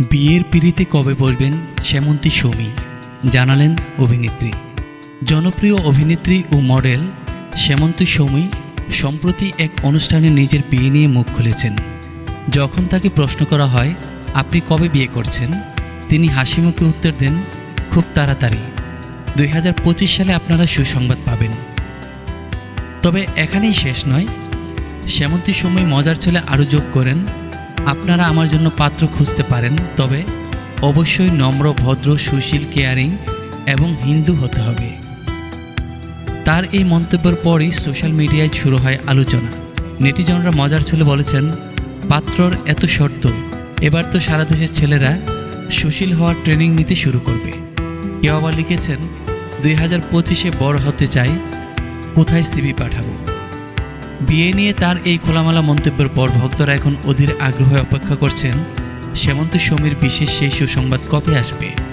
বিয়ের পিড়িতে কবে বসবেন শ্যামন্তী সৌমি? জানালেন অভিনেত্রী। জনপ্রিয় অভিনেত্রী ও মডেল শ্যামন্তী সৌমি সম্প্রতি এক অনুষ্ঠানে নিজের বিয়ে নিয়ে মুখ খুলেছেন। যখন তাকে প্রশ্ন করা হয়, আপনি কবে বিয়ে করছেন? তিনি হাসি মুখে উত্তর দেন, খুব তাড়াতাড়ি। দুই হাজার পঁচিশ সালে আপনারা সুসংবাদ পাবেন। তবে এখানেই শেষ নয়, শ্যামন্তী সময় মজার ছেলে আরও যোগ করেন আপনারা আমার জন্য পাত্র খুঁজতে পারেন, তবে অবশ্যই নম্র, ভদ্র, সুশীল কেয়ারিং এবং হিন্দু হতে হবে। তার এই মন্তব্যের পরই সোশ্যাল মিডিয়ায় শুরু হয় আলোচনা। নেটিজনরা মজার ছেলে বলেছেন, পাত্রর এত শর্ত, এবার তো সারা দেশের ছেলেরা সুশীল হওয়ার ট্রেনিং নিতে শুরু করবে। কেউ আবার লিখেছেন, দুই হাজার পঁচিশে বড় হতে চাই, কোথায় সিবি পাঠাবো? বিয়ে নিয়ে তার এই খোলামেলা মন্তব্যের পর ভক্তরা এখন অধীর আগ্রহে অপেক্ষা করছেন সেমন্ত সমীর বিশেষ সেই সুসংবাদ কবে আসবে?